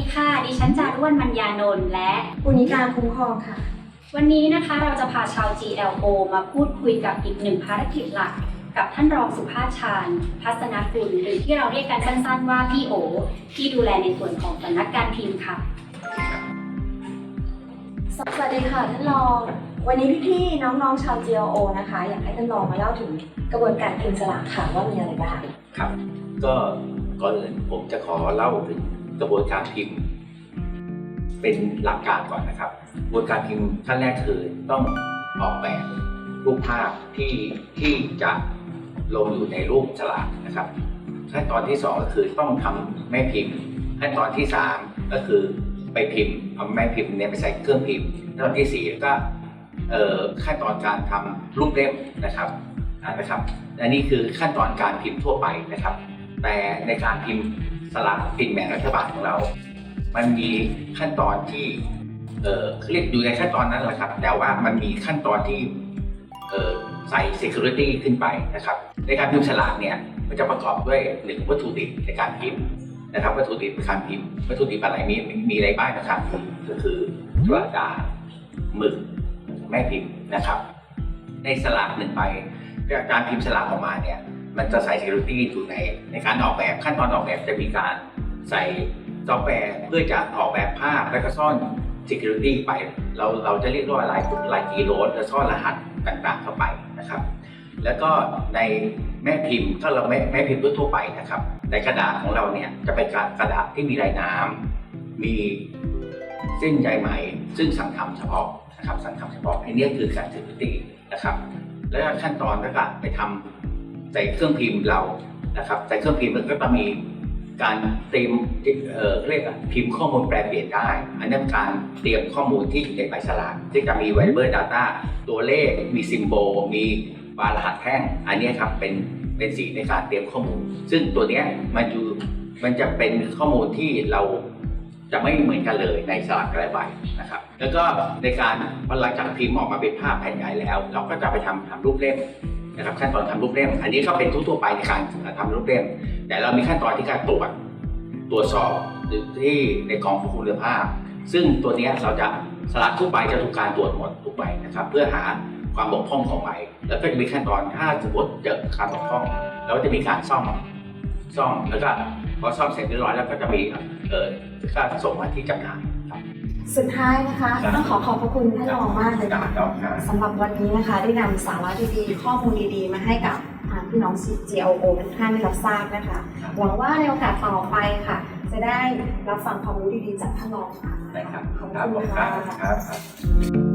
ดีค่ะ ดิฉันจารุวรรณมัญญานนท์และปุณิการคุ้มครองค่ะ วันนี้นะคะเราจะพาชาว GLO มาพูดคุยกับอีกหนึ่งภารกิจหลัก กับท่านรองสุภาพชาญพัฒนกุลหรือที่เราเรียกกันสั้นๆว่าพี่โอ ที่ดูแลในส่วนของสำนักการพิมพ์ค่ะ สวัสดีค่ะท่านรอง วันนี้พี่ๆน้องๆชาว GLO นะคะ อยากให้ท่านรองมาเล่าถึงกระบวนการพิมพ์สลากค่ะว่ามีอะไรบ้างครับ ก็ก่อนอื่นผมจะขอเล่าถึง กระบวนการพิมพ์ เป็นหลักการก่อนนะครับกระบวนการพิมพ์ขั้นแรกคือต้องออกแบบรูปภาพที่ที่จะลงอยู่ในรูปฉลากนะครับ ขั้นตอนที่สองก็คือต้องทำแม่พิมพ์ ขั้นตอนที่สามก็คือไปพิมพ์เอาแม่พิมพ์เนี่ยไปใส่เครื่องพิมพ์ขั้นตอนที่สี่ก็เอ่อขั้นตอนการทำรูปเล่มนะครับนะครับอันนี้คือขั้นตอนการพิมพ์ทั่วไปนะครับ แต่ในการพิมพ์ สลากกินแบ่งรัฐบาลของเรา มันมีขั้นตอนที่ เอ่อเรียกอยู่ในขั้นตอนนั้นแหละครับ แต่ว่ามันมีขั้นตอนที่เอ่อใส่ security ขึ้นไปนะครับ ในการพิมพ์สลากเนี่ย มันจะประกอบด้วยหนึ่งวัตถุดิบในการพิมพ์นะครับ วัตถุดิบในการพิมพ์วัตถุดิบอะไรมีมีอะไรบ้างนะครับก็คือกระดาษหมึกแม่พิมพ์นะครับ ในสลากหนึ่งใบการพิมพ์สลากออกมาเนี่ย มันจะใส่ security อยู่ในในการออกแบบขั้นตอนออกแบบจะมีการใส่ซอฟต์แวร์เพื่อจะออกแบบภาพแล้วก็ซ่อน security ไป เราเราจะเรียกว่าลายลายกีโรสจะซ่อนรหัสต่างๆเข้าไปนะครับ แล้วก็ในแม่พิมพ์ถ้าเราแม่แม่พิมพ์ทั่วไปนะครับ ในกระดาษของเราเนี่ยจะเป็นกรกระดาษที่มีลายน้ำมีเส้นใยไหมซึ่งสั่งทำเฉพาะนะครับสั่งทำเฉพาะอันนี้คือการ security นะครับ แล้วขั้นตอนก็ไปทำ ใส่เครื่องพิมพ์เรานะครับใส่เครื่องพิมพ์มันก็จะมีการเตรียมเอ่อเรียกอะพิมพ์ข้อมูลแปลเปลี่ยนได้ อันนั้นการเตรียมข้อมูลที่อยู่ในใบสลากที่จะมี variable data ตัวเลข มีซิมโบลมีบารหัสแท่ง อันนี้ครับเป็นเป็นสีในการเตรียมข้อมูล ซึ่งตัวเนี้ยมันอยู่มันจะเป็นข้อมูลที่เราจะไม่เหมือนกันเลยในสลากแต่ละใบนะครับ แล้วก็ในการพอหลังจากพิมพ์ออกมาเป็นภาพแผ่นใหญ่แล้ว เราก็จะไปทำทำรูปเล่ม นะครับขั้นตอนทำรูปเล่ม อันนี้ก็เป็นทั่วไปในการทำรูปเล่ม แต่เรามีขั้นตอนที่การตรวจตรวจสอบหรือที่ในกองควบคุมคุณภาพ ซึ่งตัวนี้เราจะสลากทุกใบจะถูกการตรวจหมดทุกใบนะครับ เพื่อหาความบกพร่องของใบแล้วก็จะมีขั้นตอนถ้าสมมติเจอการบกพร่องเราก็จะมีการซ่อมซ่อมแล้วก็พอซ่อมเสร็จเรียบร้อยแล้วก็จะมีเออก็ส่งมาที่จำหน่าย สุดท้ายนะคะครับต้องขอขอบพระคุณท่านรองมากเลยครัค่ะบครับสำหรับวันนี้นะคะ ได้นำสาระดีๆข้อมูลดีๆ มาให้กับทางพี่น้อง GLO ทุกท่านได้รับทราบนะคะ หวังว่าในโอกาสต่อไปค่ะ จะได้รับฟังความรู้ดีๆ จากท่านรองค่ะนะครับขอบครับคุณครัค่ะบครับ